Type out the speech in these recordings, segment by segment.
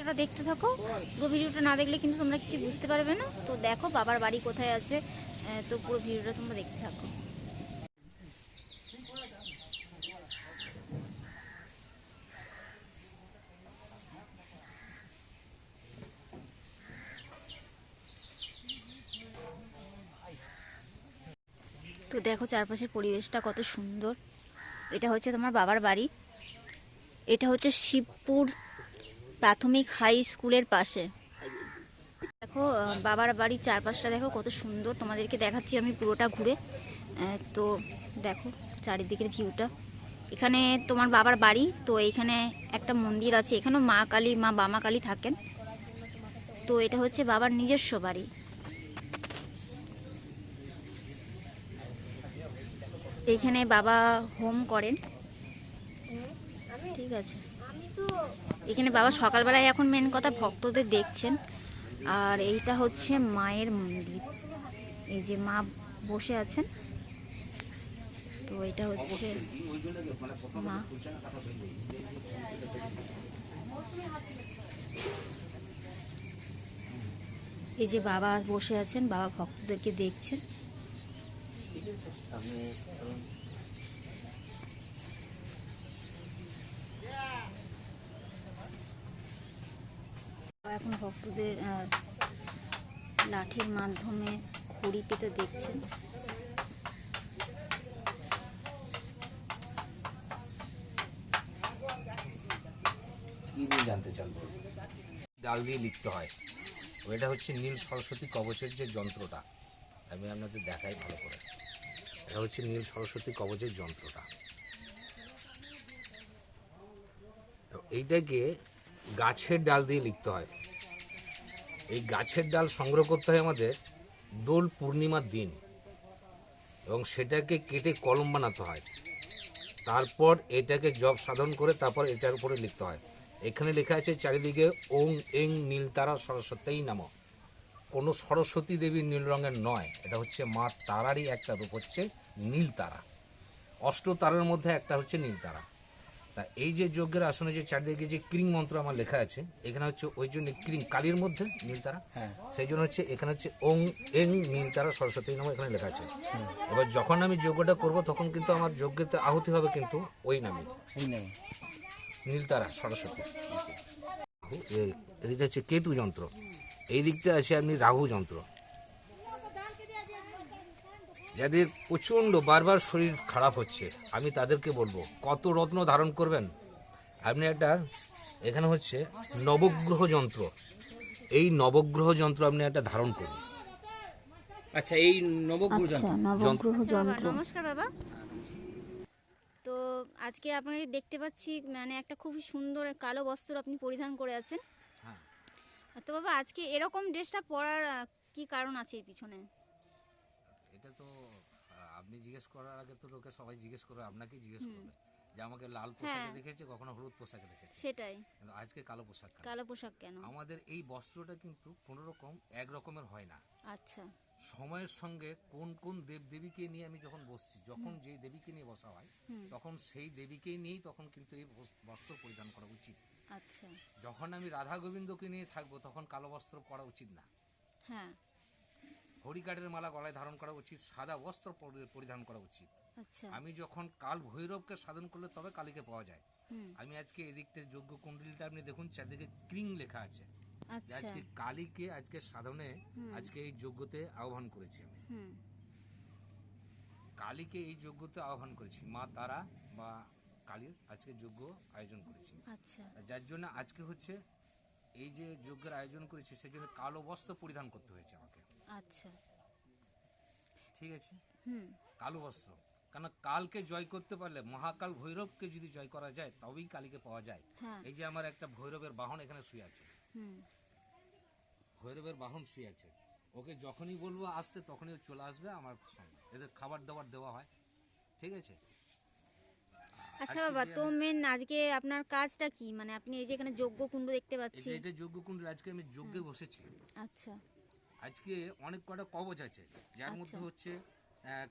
ভিডিওটা দেখতে থাকো। পুরো ভিডিওটা না দেখলে কিন্তু তোমরা কিছু বুঝতে পারবে না। তো দেখো বাবার বাড়ি কোথায় আছে। তো পুরো ভিডিওটা তোমরা দেখতে থাকো। তো দেখো চারপাশের পরিবেশটা কত সুন্দর। এটা হচ্ছে তোমার বাবার বাড়ি। এটা হচ্ছে শিবপুর প্রাথমিক হাই স্কুলের পাশে। দেখো বাবার বাড়ির চারপাশটা দেখো, কত সুন্দর। তোমাদেরকে দেখাচ্ছি আমি পুরোটা ঘুরে। তো দেখো, চারিদিকের ভিউটা। এখানে তোমার বাবার বাড়ি, তো এইখানে একটা মন্দির আছে। এখানেও মা কালী, মা বামা কালী থাকেন। তো এটা হচ্ছে বাবার নিজস্ব বাড়ি। এইখানে বাবা হোম করেন। ঠিক আছে। এখানে বাবা সকালবেলায় এখন মেন কথা ভক্তদের দেখছেন। আর এইটা হচ্ছে মায়ের মন্দির। এই যে মা বসে আছেন। তো এটা হচ্ছে মা। এই যে বাবা বসে আছেন, বাবা ভক্তদেরকে দেখছেন। এখন ভক্তদের লাঠির মাধ্যমে খড়ি পেতে দেখছেন। জানতে ডাল দিয়ে লিখতে হয়। ওইটা হচ্ছে নীল সরস্বতী কবচের যে যন্ত্রটা। আমি আপনাদের দেখাই ভালো করে। এটা হচ্ছে নীল সরস্বতী কবচের যন্ত্রটা। এইটাকে গাছের ডাল দিয়ে লিখতে হয়। এই গাছের ডাল সংগ্রহ করতে হয় আমাদের দোল পূর্ণিমার দিন এবং সেটাকে কেটে কলম বানাতে হয়। তারপর এটাকে জব সাধন করে তারপর এটার উপরে লিখতে হয়। এখানে লেখা আছে, চারিদিকে ওং এং নীলতারা সরস্বতী নাম। কোনো সরস্বতী দেবী নীল রঙের নয়, এটা হচ্ছে মা তারারই একটা রূপ হচ্ছে নীল তারা অষ্ট তারার মধ্যে একটা হচ্ছে নীল তারা তা এই যে যজ্ঞের আসনে যে চারিদিকে যে ক্রিং মন্ত্র আমার লেখা আছে এখানে হচ্ছে ওই জন্য ক্রিং কালীর মধ্যে নীলতারা সেই জন্য হচ্ছে এখানে হচ্ছে ওং এং নীলতারা সরস্বতী নাম এখানে লেখা আছে। এবার যখন আমি যজ্ঞটা করব তখন কিন্তু আমার যজ্ঞতে আহুতি হবে কিন্তু ওই নামে। নীলতারা সরস্বতী। রাহু, এ- এদিকটা হচ্ছে কেতু যন্ত্র। এই দিকটা আছে আপনি রাহু যন্ত্র। যাদের প্রচণ্ড বারবার শরীর খারাপ হচ্ছে আমি তাদেরকে বলব কত রত্ন ধারণ করবেন? আপনি একটা এখানে হচ্ছে নবগ্রহ যন্ত্র। এই নবগ্রহ যন্ত্র আপনি একটা ধারণ করুন। আচ্ছা এই নবগ্রহ আচ্ছা যন্ত্র। নবগ্রহ যন্ত্র। নমস্কার বাবা। তো আজকে আপনাকে দেখতে পাচ্ছি মানে একটা খুবই সুন্দর কালো বস্ত্র আপনি পরিধান করে আছেন। হ্যাঁ। তো বাবা আজকে এরকম ড্রেসটা পরার কি কারণ আছে এর পিছনে? এটা তো জিজ্ঞেস করার আগে তো লোকে সবাই জিজ্ঞেস করে আপনাকে জিজ্ঞেস করবে যে আমাকে লাল পোশাকে হ্যাঁ। দেখেছে কখনো হলুদ পোশাকে দেখেছে। সেটাই। কিন্তু আজকে কালো পোশাক কালো পোশাক কেন? আমাদের এই বস্ত্রটা কিন্তু কোনো রকম এক রকমের হয় না। আচ্ছা। সময়ের সঙ্গে কোন কোন দেব দেবীকে নিয়ে আমি যখন বসছি যখন যে দেবীকে নিয়ে বসা হয় তখন সেই দেবীকেই নিয়েই তখন কিন্তু এই বস্ত্র পরিধান করা উচিত। আচ্ছা। যখন আমি রাধা গোবিন্দকে নিয়ে থাকব তখন কালো বস্ত্র পরা উচিত না। হ্যাঁ। হরিকাঠের মালা গলায় ধারণ করা উচিত সাদা বস্ত্র পরিধান করা উচিত। আচ্ছা। আমি যখন কাল ভৈরবকে সাধন করলে তবে কালীকে পাওয়া যায়। আমি আজকে এদিকটা যোগ্য কুণ্ডলিটা আপনি দেখুন চারদিকে ক্রিং লেখা আছে। আচ্ছা। আজকে কালীকে আজকে সাধনে আজকে এই যজ্ঞতে আহ্বান করেছি আমি। কালীকে এই যজ্ঞতে আহ্বান করেছি। মা তারা বা কালীর আজকে যজ্ঞ আয়োজন করেছি। আচ্ছা। যার জন্য আজকে হচ্ছে এই যে যজ্ঞের আয়োজন করেছি সেই জন্য কালো বস্ত্র পরিধান করতে হয়েছে আমাকে। আচ্ছা। ঠিক আছে? হুম। কালো বস্ত্র। কারণ কালকে জয় করতে পারলে মহাকাল ভৈরবকে যদি জয় করা যায় তবেই কালীকে পাওয়া যায়। হ্যাঁ। এই যে আমার একটা ভৈরবের বাহন এখানে শুয়ে আছে। ভৈরবের বাহন শুয়ে আছে। ওকে যখনই বলব আসতে তখনই চলে আসবে আমার সঙ্গে। এদের খাবার দাবার দেওয়া হয়। ঠিক আছে? আচ্ছা বাবা তো মেন আজকে আপনার কাজটা কি? মানে আপনি এই যে এখানে যজ্ঞ কুণ্ড দেখতে পাচ্ছি। এটা যজ্ঞ কুণ্ডল আজকে আমি যজ্ঞে বসেছি। আচ্ছা। আজকে অনেক কটা কবচ আছে। যার মধ্যে আচ্ছা। হচ্ছে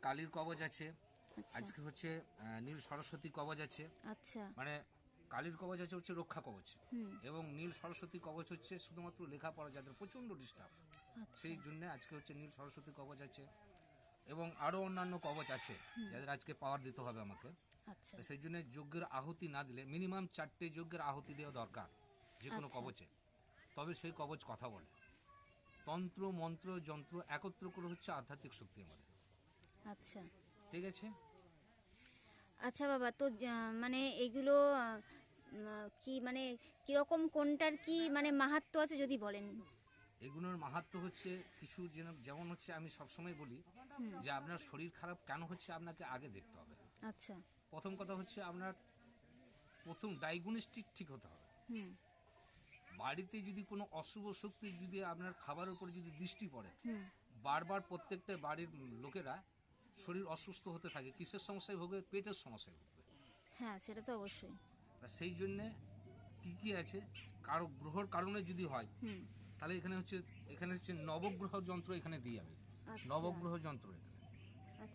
কালীর কবচ আছে আচ্ছা। আজকে হচ্ছে নীল সরস্বতী কবচ আছে। আচ্ছা। মানে কালীর কবচ আছে হচ্ছে রক্ষা কবচ। এবং নীল সরস্বতী কবচ হচ্ছে শুধুমাত্র লেখাপড়া যাদের প্রচণ্ড ডিস্টার্ব আচ্ছা। সেই জন্য আজকে হচ্ছে নীল সরস্বতী কবচ আছে। এবং আরও অন্যান্য কবচ আছে যাদের আজকে পাওয়ার দিতে হবে আমাকে। আচ্ছা। সেই জন্য যজ্ঞের আহুতি না দিলে মিনিমাম চারটে যজ্ঞের আহুতি দেওয়া দরকার যে কোনো। কবচে। তবে সেই কবচ কথা বলে। তন্ত্র মন্ত্র যন্ত্র একত্র করে হচ্ছে আধ্যাত্মিক শক্তি আমাদের আচ্ছা। ঠিক আছে? আচ্ছা বাবা তো মানে এগুলো কি মানে কীরকম কোনটার কি মানে মাহাত্ম আছে যদি বলেন? এগুলোর মাহাত্ম হচ্ছে কিছু যেন- যেমন হচ্ছে আমি সবসময় বলি যে আপনার শরীর খারাপ কেন হচ্ছে আপনাকে আগে দেখতে হবে। আচ্ছা। প্রথম কথা হচ্ছে আপনার প্রথম ডায়াগনস্টিক ঠিক হতে হবে। হুম। বাড়িতে যদি কোনো অশুভ শক্তি যদি আপনার খাবারের উপর যদি দৃষ্টি পড়ে বারবার প্রত্যেকটা বাড়ির লোকেরা শরীর অসুস্থ হতে থাকে কিসের সমস্যায় ভোগে? পেটের সমস্যায় ভুগবে হ্যাঁ সেটা তো অবশ্যই। সেই জন্যে কি কি আছে? কারও গ্রহর কারণে যদি হয় তাহলে এখানে হচ্ছে এখানে হচ্ছে নবগ্রহ যন্ত্র এখানে দিই আমি আচ্ছা। নবগ্রহ যন্ত্র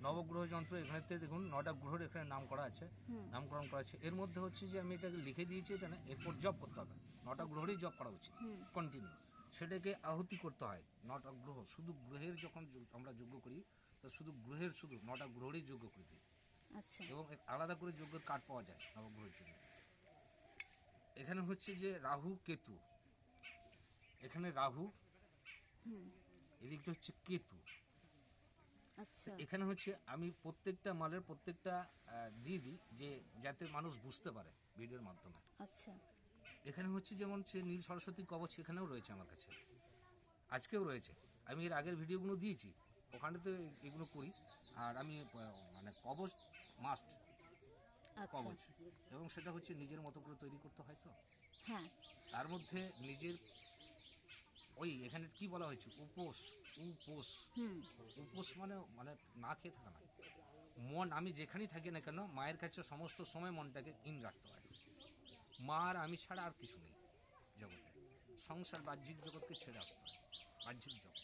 নবগ্রহ যন্ত্র এখানেতে দেখুন নটা গ্রহের এখানে নাম করা আছে নামকরণ করা আছে। এর মধ্যে হচ্ছে যে আমি এটাকে লিখে দিয়েছি এখানে এরপর জব করতে হবে। নটা গ্রহেরই জব করা উচিত কন্টিনিউ সেটাকে আহুতি করতে হয় নটা গ্রহ। শুধু গ্রহের যখন আমরা যোগ্য করি তো শুধু গ্রহের শুধু নটা গ্রহেরই যোগ্য করে দিই। আচ্ছা। এবং আলাদা করে যোগ্যের কার্ড পাওয়া যায় নবগ্রহের জন্য। এখানে হচ্ছে যে রাহু কেতু। এখানে রাহু এদিকটা হচ্ছে কেতু। আচ্ছা এখানে হচ্ছে আমি প্রত্যেকটা মালের প্রত্যেকটা দিয়ে দিই যে যাতে মানুষ বুঝতে পারে ভিডিওর মাধ্যমে। আচ্ছা। এখানে হচ্ছে যেমন সে নীল সরস্বতী কবচ এখানেও রয়েছে আমার কাছে। আজকেও রয়েছে। আমি এর আগের ভিডিওগুলো দিয়েছি ওখানে তো এগুলো করি। আর আমি মানে কবচ মাস্ট আচ্ছা। কবচ। এবং সেটা হচ্ছে নিজের মতো করে তৈরি করতে হয় তো? হ্যাঁ। তার মধ্যে নিজের ওই এখানে কি বলা হয়েছে? উপোস। উপোস। উপোস মানে মানে না খেয়ে থাকা নয়। মন আমি যেখানেই থাকি না কেন মায়ের কাছে সমস্ত সময় মনটাকে ইন রাখতে হয়। মা আর আমি ছাড়া আর কিছু নেই জগতে। সংসার বাহ্যিক জগৎকে ছেড়ে আসতে হয়। বাহ্যিক জগৎ।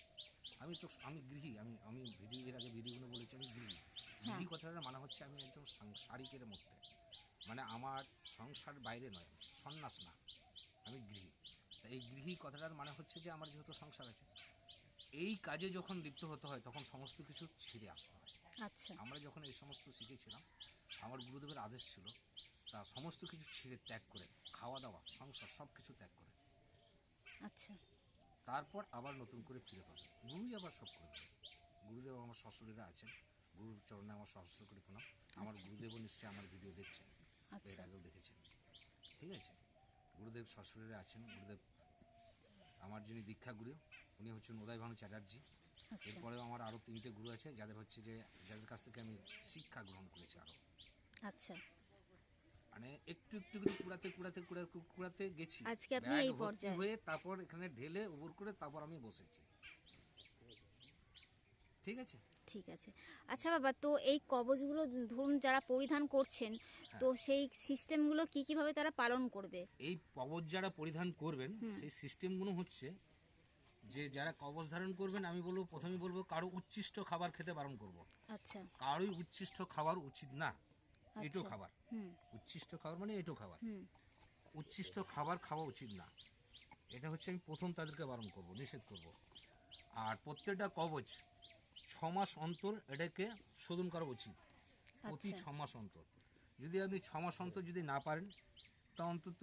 আমি তো আমি গৃহী আমি আমি ভিডিও এর আগে ভিডিওগুলো বলেছি আমি গৃহী। গৃহী কথাটা মানে হচ্ছে আমি একজন সাংসারিকের মধ্যে। মানে আমার সংসার বাইরে নয় সন্ন্যাস না আমি গৃহী। এই গৃহী কথাটার মানে হচ্ছে যে আমার যেহেতু সংসার আছে এই কাজে যখন লিপ্ত হতে হয় তখন সমস্ত কিছু ছেড়ে আসতে হয়। আচ্ছা। আমরা যখন এই সমস্ত শিখেছিলাম আমার গুরুদেবের আদেশ ছিল তা সমস্ত কিছু ছিঁড়ে ত্যাগ করে খাওয়া দাওয়া সংসার সব কিছু ত্যাগ করে। আচ্ছা। তারপর আবার নতুন করে ফিরে পাবে। গুরুই আবার সব করে দেবে। গুরুদেব আমার শ্বশুরেরা আছেন গুরুর চরণে আমার সহস্র করে প্রণাম। আমার গুরুদেবও নিশ্চয়ই আমার ভিডিও দেখছেন। এর আচ্ছা আগেও দেখেছেন। ঠিক আছে? গুরুদেব শ্বশুরেরা আছেন গুরুদেব আমার যিনি দীক্ষা গুরু উনি হচ্ছেন উদয় ভানু চ্যাটার্জি। আচ্ছা। এরপরেও আমার আরও তিনটে গুরু আছে যাদের হচ্ছে যে যাদের কাছ থেকে আমি শিক্ষা গ্রহণ করেছি আরও আচ্ছা। মানে একটু একটু করে কুড়াতে কুড়াতে কুড়াতে কুড়াতে গেছি। আজকে আপনি এই পর্যায়ে। হয়ে তারপর এখানে ঢেলে উবর করে তারপর আমি বসেছি। ঠিক আছে? ঠিক আছে। আচ্ছা বাবা তো এই কবচগুলো ধরুন যারা পরিধান করছেন তো সেই সিস্টেমগুলো কি কীভাবে তারা পালন করবে? এই কবচ যারা পরিধান করবেন সেই সিস্টেমগুলো হচ্ছে যে যারা কবচ ধারণ করবেন আমি বলব প্রথমে বলব কারও উচ্ছিষ্ট খাবার খেতে বারণ করব। আচ্ছা। কারোই উচ্ছিষ্ট খাবার উচিত না এটো আচ্ছা। খাবার। উচ্ছিষ্ট খাবার মানে এটো খাবার। উচ্ছিষ্ট খাবার খাওয়া উচিত না। এটা হচ্ছে আমি প্রথম তাদেরকে বারণ করব নিষেধ করব। আর প্রত্যেকটা কবচ ছ মাস অন্তর এটাকে শোধন করা উচিত। প্রতি আচ্ছা। মাস অন্তর। যদি আপনি ছ মাস অন্তর যদি না পারেন তা অন্তত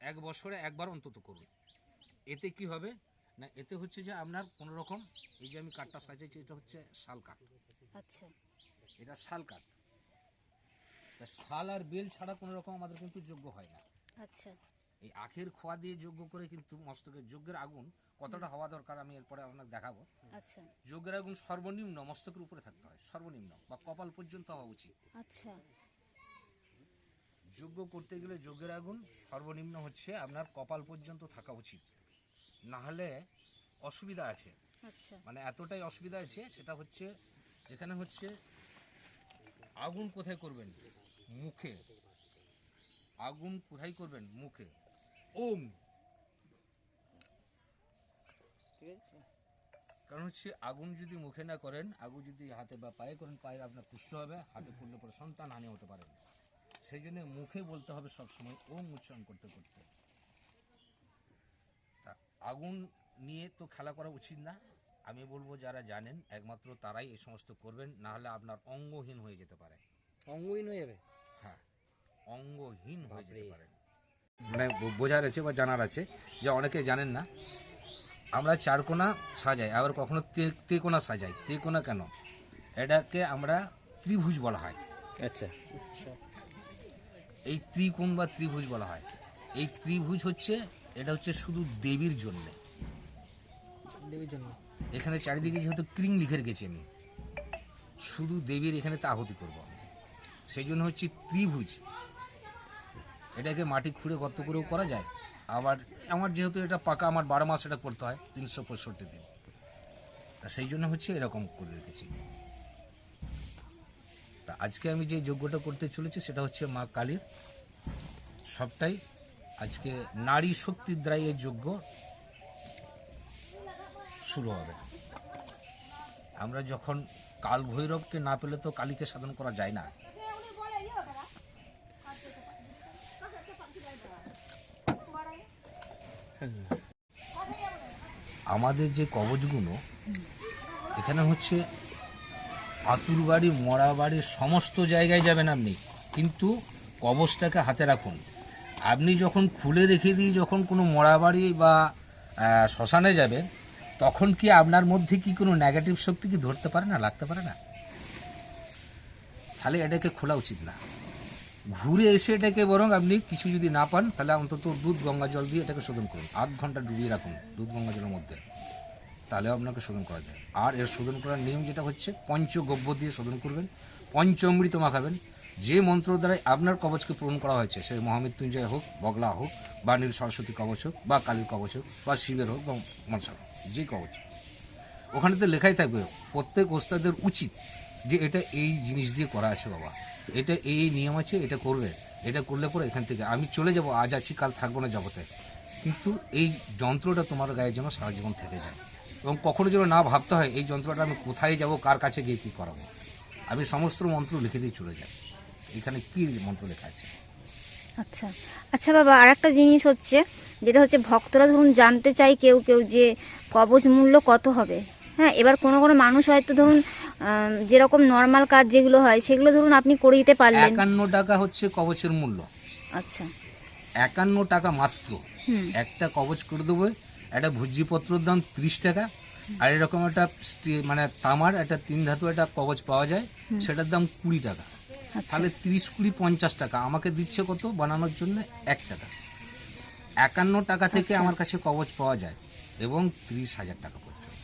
এক বছরে একবার অন্তত করুন। এতে কি হবে? না এতে হচ্ছে যে আপনার কোনো রকম এই যে আমি কাঠটা সাজিয়েছি এটা হচ্ছে শাল কাঠ। আচ্ছা। এটা শাল কাঠ। তা শাল আর বেল ছাড়া কোনো রকম আমাদের কিন্তু যোগ্য হয় না। আচ্ছা। এই আখের খোয়া দিয়ে যজ্ঞ করে কিন্তু মস্তকের যজ্ঞের আগুন কতটা হওয়া দরকার আমি এরপরে আপনাকে দেখাবো। আচ্ছা। যজ্ঞের আগুন সর্বনিম্ন মস্তকের উপরে থাকতে হয় সর্বনিম্ন বা কপাল পর্যন্ত হওয়া উচিত। আচ্ছা। যজ্ঞ করতে গেলে যজ্ঞের আগুন সর্বনিম্ন হচ্ছে আপনার কপাল পর্যন্ত থাকা উচিত। না হলে অসুবিধা আছে। আচ্ছা। মানে এতটাই অসুবিধা আছে সেটা হচ্ছে এখানে হচ্ছে আগুন কোথায় করবেন? মুখে। আগুন কোথায় করবেন? মুখে। ওম। ঠিক আছে? কারণ হচ্ছে আগুন যদি মুখে না করেন আগুন যদি হাতে বা পায়ে করেন পায়ে আপনার পুষ্ট হবে হাতে করলে পরে সন্তান হানি হতে পারে সেই জন্য মুখে বলতে হবে সবসময় ওম উচ্চারণ করতে করতে। তা আগুন নিয়ে তো খেলা করা উচিত না। আমি বলব যারা জানেন একমাত্র তারাই এই সমস্ত করবেন না হলে আপনার অঙ্গহীন হয়ে যেতে পারে। অঙ্গহীন হয়ে যাবে? হ্যাঁ অঙ্গহীন হয়ে যেতে। পারেন মানে বোঝার আছে বা জানার আছে যে অনেকে জানেন না। আমরা চারকোনা সাজাই আবার কখনো তে- তেকোনা সাজাই। তেকোনা কেন? এটাকে আমরা ত্রিভুজ বলা হয়। আচ্ছা। এই ত্রিকোণ বা ত্রিভুজ বলা হয়। এই ত্রিভুজ হচ্ছে এটা হচ্ছে শুধু দেবীর জন্যে। দেবীর জন্য। এখানে চারিদিকে যেহেতু ক্রিং লিখে রেখেছি আমি শুধু দেবীর এখানে তা আহুতি করব। সেই জন্য হচ্ছে ত্রিভুজ। এটাকে মাটি খুঁড়ে গর্ত করেও করা যায়। আবার আমার যেহেতু এটা পাকা, আমার বারো মাস এটা করতে হয়, তিনশো পঁয়ষট্টি দিন। তা সেই জন্য হচ্ছে এরকম করে রেখেছি। তা আজকে আমি যে যজ্ঞটা করতে চলেছি সেটা হচ্ছে মা কালীর। সবটাই আজকে নারী শক্তির দ্বারাই এই যজ্ঞ শুরু হবে। আমরা যখন কাল ভৈরবকে না পেলে তো কালীকে সাধন করা যায় না। আমাদের যে কবচগুলো, এখানে হচ্ছে আতুর বাড়ি, মরা বাড়ি সমস্ত জায়গায় যাবেন আপনি। কিন্তু কবচটাকে হাতে রাখুন। আপনি যখন খুলে রেখে দিয়ে যখন কোনো মরা বাড়ি বা শ্মশানে যাবেন, তখন কি আপনার মধ্যে কি কোনো নেগেটিভ শক্তি কি ধরতে পারে না, লাগতে পারে না? তাহলে এটাকে খোলা উচিত না। ঘুরে এসে এটাকে বরং আপনি কিছু যদি না পান, তাহলে অন্তত দুধ গঙ্গা জল দিয়ে এটাকে শোধন করুন। আধ ঘণ্টা ডুবিয়ে রাখুন দুধ গঙ্গা জলের মধ্যে। তাহলেও আপনাকে শোধন করা যায়। আর এর শোধন করার নিয়ম যেটা হচ্ছে, পঞ্চগব্য দিয়ে শোধন করবেন, পঞ্চমৃত মাখাবেন। যে মন্ত্র দ্বারাই আপনার কবচকে পূরণ করা হয়েছে, সে মহামৃত্যুঞ্জয় হোক, বগলা হোক, বা নীল সরস্বতী কবচ হোক, বা কালীর কবচ হোক, বা শিবের হোক, বা মনসার হোক, যে কবচ ওখানে তো লেখাই থাকবে, প্রত্যেক ওস্তাদের উচিত যে এটা এই জিনিস দিয়ে করা আছে বাবা। এটা এই নিয়ম আছে, এটা করবে। এটা করলে পরে এখান থেকে আমি চলে যাব, আজ আছি, কাল থাকব না জগতে কিন্তু এই যন্ত্রটা তোমার গায়ে যেন সারা জীবন থেকে যায়। এবং কখনো যেন না ভাবতে হয়, এই যন্ত্রটা আমি কোথায় যাব, কার কাছে গিয়ে কী করাবো? আমি সমস্ত মন্ত্র লিখে দিয়ে চলে যাই। এখানে কী মন্ত্র লেখা আছে? আচ্ছা। আচ্ছা বাবা আর একটা জিনিস হচ্ছে, যেটা হচ্ছে ভক্তরা ধরুন জানতে চাই কেউ কেউ যে কবচ মূল্য কত হবে। হ্যাঁ এবার কোনো কোনো মানুষ হয়তো ধরুন যেরকম নর্মাল কাজ যেগুলো হয় সেগুলো ধরুন আপনি করে দিতে পারলেন। একান্ন টাকা হচ্ছে কবচের মূল্য। আচ্ছা। একান্ন টাকা মাত্র। একটা কবচ করে দেবো একটা ভুজিপত্রর দাম ত্রিশ টাকা আর এরকম একটা মানে তামার একটা তিন ধাতু একটা কবচ পাওয়া যায় সেটার দাম কুড়ি টাকা। আচ্ছা। তাহলে তিরিশ কুড়ি পঞ্চাশ টাকা আমাকে দিচ্ছে কত? বানানোর জন্য এক টাকা। একান্ন টাকা থেকে আচ্ছা। আমার কাছে কবচ পাওয়া যায় এবং ত্রিশ হাজার টাকা পর্যন্ত।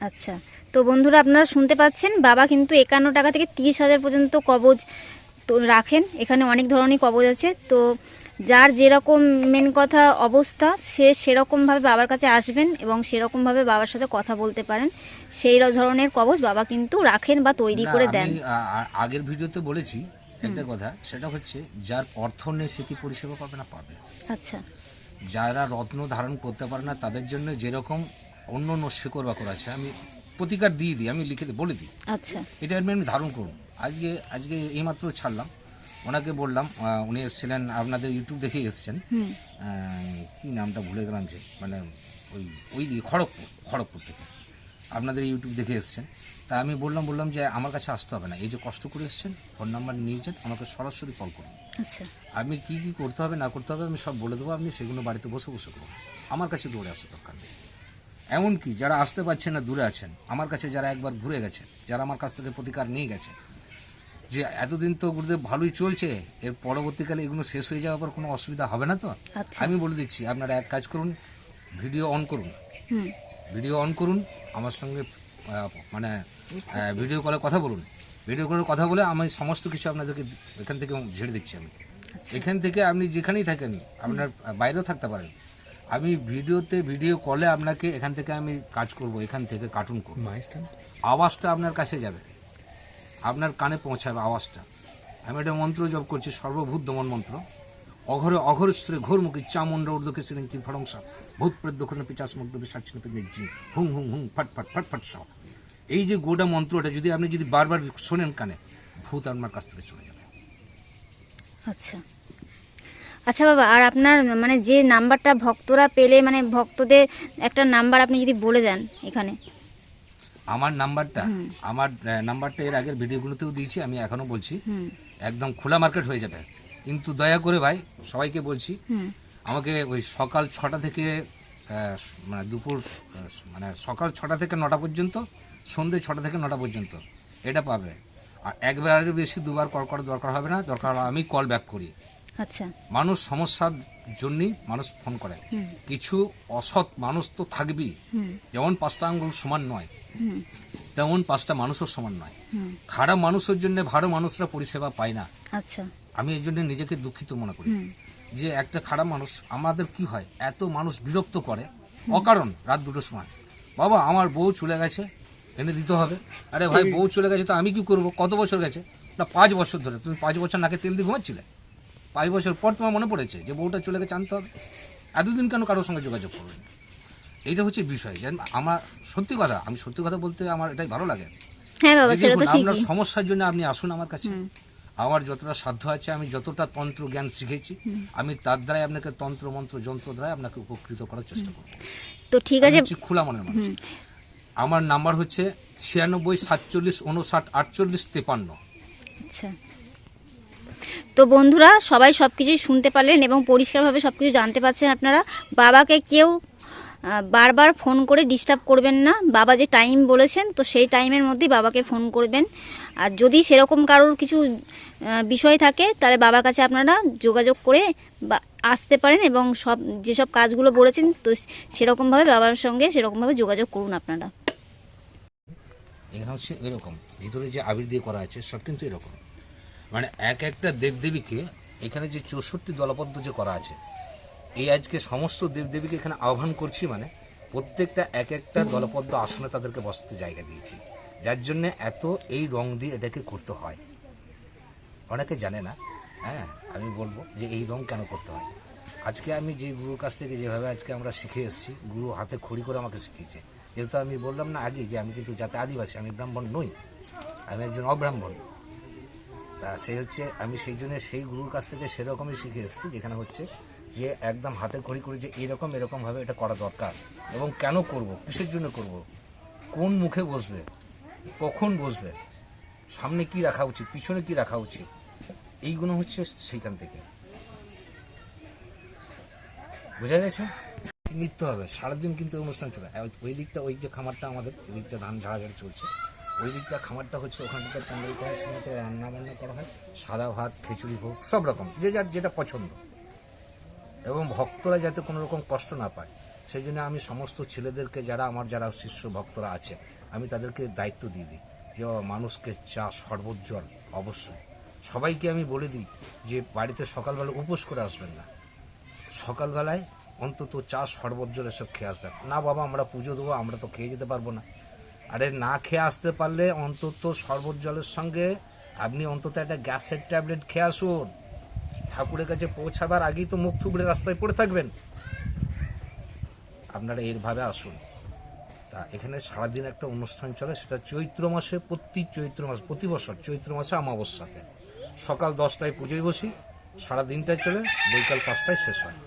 আচ্ছা। তো বন্ধুরা আপনারা শুনতে পাচ্ছেন বাবা কিন্তু একান্ন টাকা থেকে তিরিশ হাজার পর্যন্ত কবজ তো রাখেন। এখানে অনেক ধরনের কবজ আছে। তো যার যেরকম মেন কথা অবস্থা সে সেরকমভাবে বাবার কাছে আসবেন এবং সেরকমভাবে বাবার সাথে কথা বলতে পারেন। সেই ধরনের কবজ বাবা কিন্তু রাখেন বা তৈরি করে দেন। আগের ভিডিওতে বলেছি একটা কথা সেটা হচ্ছে যার অর্থ নেই সে কি পরিষেবা পাবে না পাবে। আচ্ছা। যারা রত্ন ধারণ করতে পারে না তাদের জন্য যেরকম অন্য অন্য শেকড় বাকর আছে আমি প্রতিকার দিয়ে দিই আমি লিখে বলে দিই। আচ্ছা। এটা আমি আপনি ধারণ করুন। আজকে আজকে এইমাত্র ছাড়লাম। ওনাকে বললাম উনি এসেছিলেন আপনাদের ইউটিউব দেখে এসেছেন। কি নামটা ভুলে গেলাম যে মানে ওই ওই দিকে খড়গপুর খড়গপুর থেকে। আপনাদের ইউটিউব দেখে এসেছেন। তা আমি বললাম বললাম যে আমার কাছে আসতে হবে না। এই যে কষ্ট করে এসেছেন ফোন নাম্বার নিয়ে যান আমাকে সরাসরি কল করুন। আচ্ছা। আপনি কি কি করতে হবে না করতে হবে আমি সব বলে দেবো আপনি সেগুলো বাড়িতে বসে বসে করুন। আমার কাছে দৌড়ে আসতে দরকার নেই। এমনকি যারা আসতে পারছেন না দূরে আছেন। আমার কাছে যারা একবার ঘুরে গেছেন যারা আমার কাছ থেকে প্রতিকার নিয়ে গেছে যে এতদিন তো গুরুদেব ভালোই চলছে এর পরবর্তীকালে এগুলো শেষ হয়ে যাওয়ার পর কোনো অসুবিধা হবে না তো? আচ্ছা। আমি বলে দিচ্ছি আপনারা এক কাজ করুন ভিডিও অন করুন। ভিডিও অন করুন আমার সঙ্গে মানে ভিডিও কলে কথা বলুন। ভিডিও কলে কথা বলে আমি সমস্ত কিছু আপনাদেরকে এখান থেকে ঝেড়ে দিচ্ছি আমি। আচ্ছা। এখান থেকে আপনি যেখানেই থাকেন আপনার বাইরেও থাকতে পারেন। আমি ভিডিওতে ভিডিও কলে আপনাকে এখান থেকে আমি কাজ করব এখান থেকে কার্টুন করব। আওয়াজটা আপনার কাছে যাবে। আপনার কানে পৌঁছাবে আওয়াজটা। আমি একটা মন্ত্র জপ করছি সর্বভূত দমন মন্ত্র। অঘরে অঘরেশ্বরে ঘোরমুখী চামুন্ড ঊর্ধ্বকে সিলেন কি ফড়ংসা। ভূত প্রেত দক্ষিণ পিচাস মুগ্ধ বিশাচ্ছিন্ন জি হুম হুম হুম ফট ফট ফট ফট সাও এই যে গোটা মন্ত্রটা যদি আপনি যদি বারবার শোনেন কানে ভূত আপনার কাছ থেকে চলে যাবে। আচ্ছা। আচ্ছা বাবা আর আপনার মানে যে নাম্বারটা ভক্তরা পেলে মানে ভক্তদের একটা নাম্বার আপনি যদি বলে দেন এখানে। আমার নাম্বারটা আমার নাম্বারটা এর আগের ভিডিওগুলোতেও দিয়েছি আমি এখনও বলছি। একদম খোলা মার্কেট হয়ে যাবে। কিন্তু দয়া করে ভাই সবাইকে বলছি আমাকে ওই সকাল ছটা থেকে মানে দুপুর মানে সকাল ছটা থেকে নটা পর্যন্ত সন্ধ্যে ছটা থেকে নটা পর্যন্ত এটা পাবে। আর একবারের বেশি দুবার কল করার দরকার হবে না দরকার আমি কল ব্যাক করি। আচ্ছা। মানুষ সমস্যার জন্যই মানুষ ফোন করে। কিছু অসৎ মানুষ তো থাকবেই। যেমন পাঁচটা আঙ্গুল সমান নয় তেমন পাঁচটা মানুষও সমান নয়। খারাপ মানুষের জন্য ভালো মানুষরা পরিষেবা পায় না। আচ্ছা। আমি এই জন্য নিজেকে দুঃখিত মনে করি যে একটা খারাপ মানুষ আমাদের কি হয়? এত মানুষ বিরক্ত করে অকারণ রাত দুটোর সময়। বাবা আমার বউ চলে গেছে এনে দিতে হবে। আরে ভাই বউ চলে গেছে তো আমি কি করব? কত বছর গেছে? না পাঁচ বছর ধরে। তুমি পাঁচ বছর নাকে তেল দিয়ে ঘুমাচ্ছিলে? পাঁচ বছর পর তোমার মনে পড়েছে যে বউটা চলে গেছে আনতে হবে? এতদিন কেন কারোর সঙ্গে যোগাযোগ করবে? এইটা হচ্ছে বিষয়। যে আমার সত্যি কথা আমি সত্যি কথা বলতে আমার এটাই ভালো লাগে। হ্যাঁ আপনার সমস্যার জন্য আপনি আসুন আমার কাছে। আমার যতটা সাধ্য আছে আমি যতটা তন্ত্র জ্ঞান শিখেছি আমি তার দ্বারাই আপনাকে তন্ত্র মন্ত্র যন্ত্র দ্বারাই আপনাকে উপকৃত করার চেষ্টা করব। তো ঠিক আছে। খোলা মনের মানুষ। আমার নাম্বার হচ্ছে ছিয়ানব্বই সাতচল্লিশ উনষাট আটচল্লিশ তেপান্ন। আচ্ছা। তো বন্ধুরা, সবাই সব কিছুই শুনতে পারলেন এবং পরিষ্কারভাবে সব কিছু জানতে পারছেন আপনারা। বাবাকে কেউ বারবার ফোন করে ডিস্টার্ব করবেন না। বাবা যে টাইম বলেছেন, তো সেই টাইমের মধ্যেই বাবাকে ফোন করবেন। আর যদি সেরকম কারোর কিছু বিষয় থাকে, তাহলে বাবার কাছে আপনারা যোগাযোগ করে আসতে পারেন এবং সব, যেসব কাজগুলো বলেছেন, তো সেরকমভাবে বাবার সঙ্গে সেরকমভাবে যোগাযোগ করুন আপনারা। এখানে হচ্ছে এরকম। ভিতরে যে আবির দিয়ে করা আছে, সব কিন্তু এরকম। মানে এক একটা দেবদেবীকে এখানে যে চৌষট্টি দলবদ্ধ যে করা আছে, এই আজকে সমস্ত দেবদেবীকে এখানে আহ্বান করছি মানে প্রত্যেকটা এক একটা দলবদ্ধ আসনে তাদেরকে বসতে জায়গা দিয়েছি। যার জন্য এত এই রং দিয়ে এটাকে করতে হয়। অনেকে জানে না হ্যাঁ আমি বলব যে এই রং কেন করতে হয়। আজকে আমি যে গুরুর কাছ থেকে যেভাবে আজকে আমরা শিখে এসেছি, গুরু হাতে খড়ি করে আমাকে শিখিয়েছে। যেহেতু আমি বললাম না আগে যে আমি কিন্তু যাতে আদিবাসী, আমি ব্রাহ্মণ নই, আমি একজন অব্রাহ্মণ। তা সে হচ্ছে, আমি সেই জন্য সেই গুরুর কাছ থেকে সেরকমই শিখে এসেছি, যেখানে হচ্ছে যে একদম হাতে খড়ি করে যে এরকম এরকমভাবে এটা করা দরকার। এবং কেন করব? কিসের জন্য করব? কোন মুখে বসবে? কখন বসবে? সামনে কি রাখা উচিত? পিছনে কি রাখা উচিত? এইগুলো হচ্ছে সেইখান থেকে। বোঝা গেছে? নিতে হবে। সারাদিন কিন্তু অনুষ্ঠান চলে। ওই দিকটা, ওই যে খামারটা আমাদের, ওই দিকটা ধান ঝাড়াঝাড়ি চলছে। ওই দিকটা খামারটা হচ্ছে ওখানকার প্যান্ডেল করা হয় সেখানে রান্না বান্না করা হয়, সাদা ভাত, খিচুড়ি ভোগ, সব রকম, যে যার যেটা পছন্দ। এবং ভক্তরা যাতে কোনো রকম কষ্ট না পায়, সেই জন্য আমি সমস্ত ছেলেদেরকে যারা আমার যারা শিষ্য ভক্তরা আছে, আমি তাদেরকে দায়িত্ব দিয়ে দিই। যে মানুষকে চা শরবত জল, অবশ্যই। সবাইকে আমি বলে দিই যে বাড়িতে সকালবেলা উপোস করে আসবেন না। সকালবেলায় অন্তত চা শরবত জল এসব খেয়ে আসবেন। না বাবা, আমরা পুজো দেবো, আমরা তো খেয়ে যেতে পারব না। আরে না খেয়ে আসতে পারলে অন্তত শরবত জলের সঙ্গে আপনি অন্তত একটা গ্যাসের ট্যাবলেট খেয়ে আসুন। ঠাকুরের কাছে পৌঁছাবার আগেই তো মুখ থুবড়ে রাস্তায় পড়ে থাকবেন। আপনারা এরভাবে আসুন। তা এখানে সারাদিন একটা অনুষ্ঠান চলে, সেটা চৈত্র মাসে, প্রতি চৈত্র মাস, প্রতি বছর চৈত্র মাসে অমাবস্যাতে। সকাল দশটায় পুজোয় বসি সারা দিনটায় চলে, বৈকাল পাঁচটায় শেষ হয়।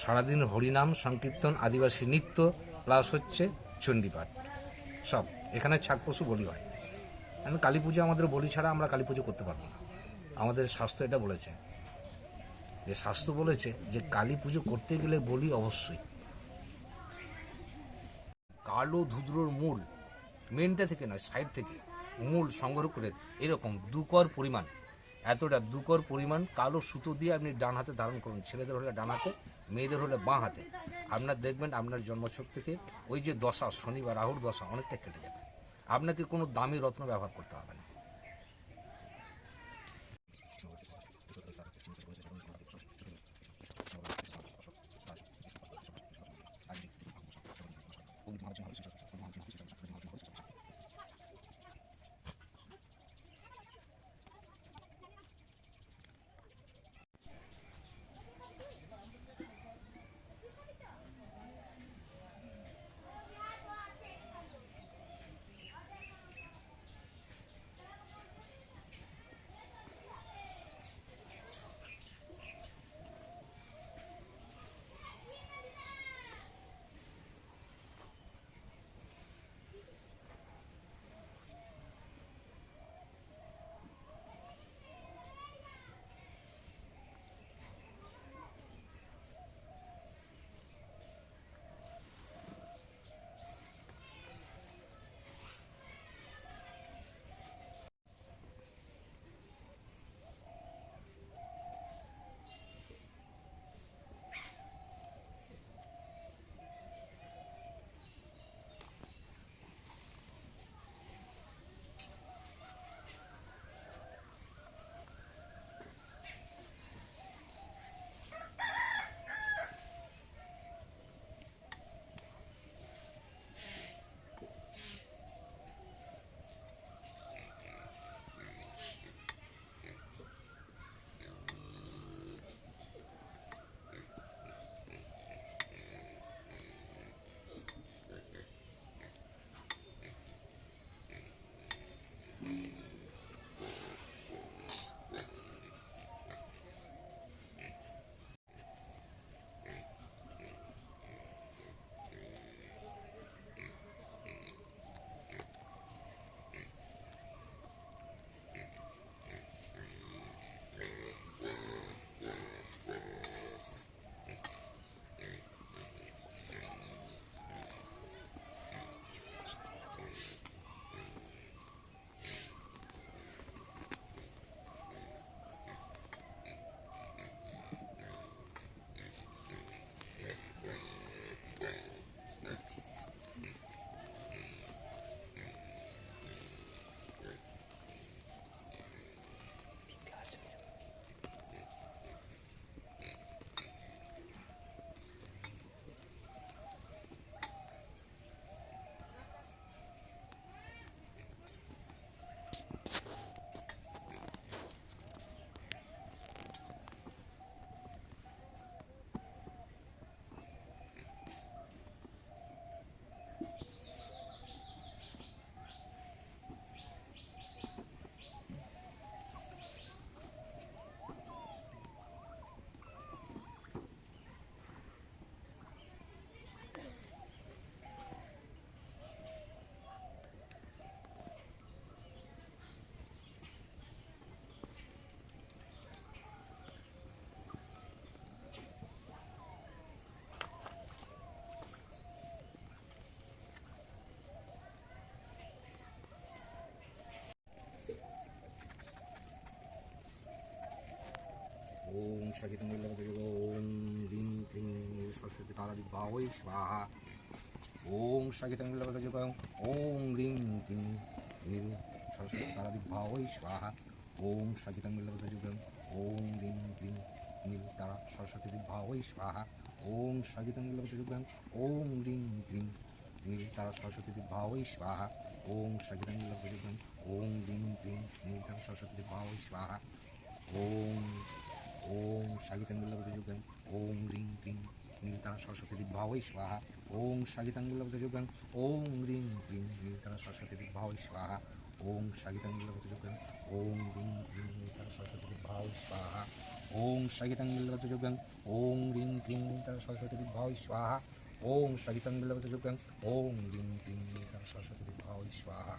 সারাদিন হরিনাম, সংকীর্তন, আদিবাসী নৃত্য, প্লাস হচ্ছে চণ্ডীপাঠ, সব। এখানে ছাগ পশু বলি হয়। কারণ কালী পুজো আমাদের বলি ছাড়া আমরা কালী পুজো করতে পারব না। আমাদের স্বাস্থ্য এটা বলেছে। যে স্বাস্থ্য বলেছে যে কালী পুজো করতে গেলে বলি অবশ্যই। কালো ধুদ্রোর মূল মেনটা থেকে নয় সাইড থেকে মূল সংগ্রহ করে এরকম দুকর পরিমাণ। এতটা দুকর পরিমাণ কালো সুতো দিয়ে আপনি ডান হাতে ধারণ করুন। ছেলেদের হলে ডান হাতে মেয়েদের হলে বাঁ হাতে। আপনার দেখবেন আপনার জন্মছক থেকে ওই যে দশা, শনিবার, রাহুর দশা অনেকটা কেটে যাবে। আপনাকে কোনো দামি রত্ন ব্যবহার করতে হবে না। সহিত মূল্যং রিং ক্লিং সরস্বতী তারাদি বাহই স্বাহা। ওং সহিত মূল্যযোগ ওং রিং ক্লিং রিং সরস্বতী তারাদি বাহই স্বাহা। ওং সহিত মূল্যযোগ ওং রিং ক্লিং নীল তারা সরস্বতী ভাবই স্বাহা ওং সগীতং লোকযোগ্যাং ওং রিং রিং নীল তারা সরস্বতী ভাবই স্বাহা। ওং সগীতং লোকযোগ্যাং ওং রিং রিং নীল তারা সরস্বতী ভাবই স্বাহা। ওং ओम शगितंगलवदयुगं ओम ह्रीं क्लीं नीलतन सरस्वती भावै स्वाहा। ओम शगितंगलवदयुगं ओम ह्रीं क्लीं नीलतन सरस्वती भावै स्वाहा। ओम शगितंगलवदयुगं ओम ह्रीं क्लीं नीलतन सरस्वती भावै स्वाहा। ओम शगितंगलवदयुगं ओम ह्रीं क्लीं नीलतन सरस्वती भावै स्वाहा। ओम शगितंगलवदयुगं ओम ह्रीं क्लीं नीलतन सरस्वती भावै स्वाहा।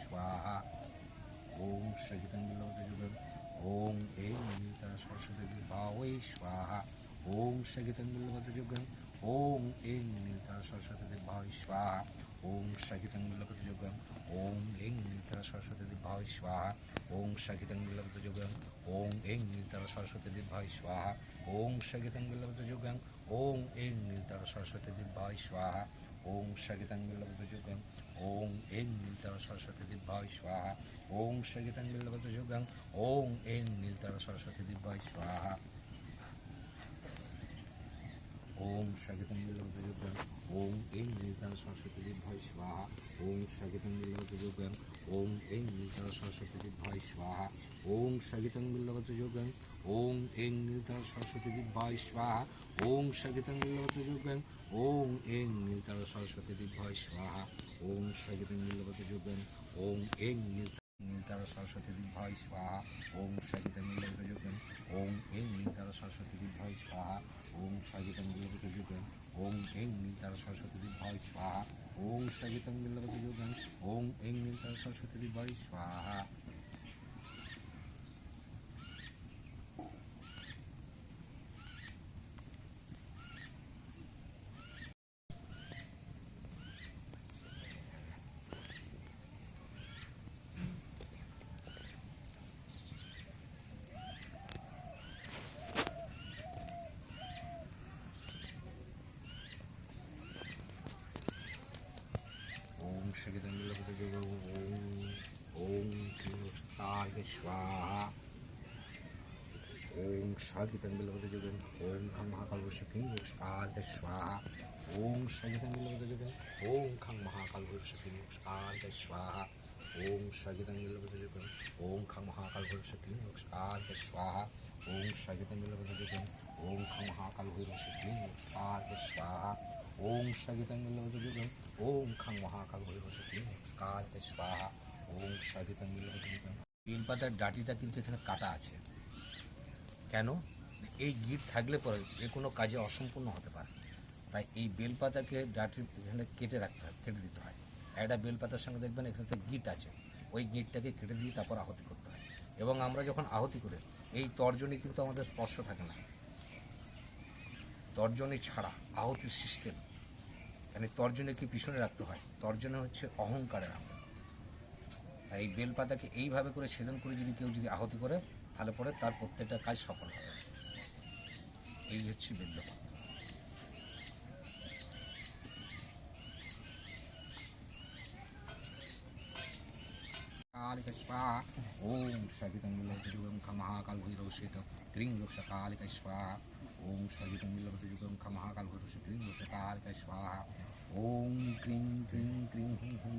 स्वाहा ॐ शगितङ्गलोकयुगम् ॐ ऐं नीता सरस्वती भावै स्वाहा ॐ शगितङ्गलोकयुगम् ॐ ऐं नीता सरस्वती भावै स्वाहा ॐ शगितङ्गलोकयुगम् ॐ ऐं नीता सरस्वती भावै स्वाहा ॐ शगितङ्गलोकयुगम् ॐ ऐं नीता सरस्वती भावै स्वाहा ॐ शगितङ्गलोकयुगम् ॐ ऐं नीता सरस्वती भावै स्वाहा ॐ शगितङ्गलोकयुगम् ওং এং নীলতারা সরস্বতী দিব্যায় স্বাহা। ওং সগীতাং বিল্লবত যোগাং ওং এং নীলতারা সরস্বতী দিব্যায় স্বাহা। ওম স্বাগতম বিল্লবত ওম এং নীলতারা সরস্বতী দিব্যায় স্বাহা। ওং স্বাগতম বিল্লবত যোগাং ওম এং নীলতারা সরস্বতী দিব্যায় স্বাহা। ওং স্বাগতং বিল্লবত যোগাং ওং এং নীলতারা সরস্বতী দিব্যায় স্বাহা। ওং স্বাগতং বিল্লবত যোগাং ওং এং নীলতারা সরস্বতী দিব্যায় স্বাহা। ওম সগিতিং নীলপতি যোগেন, ওম এং নীল নীলতারা সরস্বতী দিভয় স্বাহা। ওম সগিতিং নীলপতি যোগেন, ওম এং নীলতারা সরস্বতী দিভয় স্বাহা। ওম সগিতিং নীলপতি যোগেন, ওম এং নীলতারা সরস্বতী দিভয় স্বাহা। ওম সগিতিং নীলপতি যোগেন, ওম এং নীলতারা সরস্বতী দিভয় স্বাহা। ওম সাগিতাঞ্জলপদে স্বাহা। ওম সাগিতাঞ্জলপদে যোগেন ওম খাং মহাকালবশিকিং নমস্কার স্বাহা। ওম সাগিতাঞ্জলপদে যোগেন ওম খাং মহাকালবশিকিং নমস্কার স্বাহা। ওম সাগিতাঞ্জলপদে যোগেন ওম খাং মহাকালবশিকিং নমস্কার স্বাহা। ওম সাগিতাঞ্জলপদে যোগেন ওম খাং মহাকালবশিকিং নমস্কার স্বাহা। ওম সগিতঙ্গলভদুর্গম ওম খাং মহাকাল ভৈবশী কাতে স্বাহা, ওম সগিতঙ্গলভদুর্গম নিম পাতার ডাটিটা কিন্তু এখানে কাটা আছে। কেন? এই গিট থাকলে পরে যে কোনো কাজে অসম্পূর্ণ হতে পারে। তাই এই বেলপাতাকে ডাটি এখানে কেটে রাখতে হয়, কেটে দিতে হয়। একটা বেলপাতার সঙ্গে দেখবেন এখানে একটা গিট আছে। ওই গিটটাকে কেটে দিয়ে তারপর আহতি করতে হয়। এবং আমরা যখন আহতি করি, এই তর্জনী কিন্তু আমাদের স্পর্শ থাকে না। তর্জনী ছাড়া আহতির সিস্টেম মানে তর্জনীকে পিছনে রাখতে হয় তর্জনে হচ্ছে অহংকারের আহত তাই এই বেলপাতাকে এইভাবে করে ছেদন করে যদি কেউ যদি আহতি করে তাহলে পরে তার প্রত্যেকটা কাজ সফল হবে এই হচ্ছে বেল্যপাত लोकसकालिक स्वाहा ओम सवितंगुलजुगं खमहाकाल भैरवश्वेत क्रीं लोकसकालिक ওং সজিতমিলভসযুগম খা মহাকাল ভৈরব ক্লিং মুচকার স্বাহা। ওং ক্লিং ক্লিং ক্লিং হুম হুম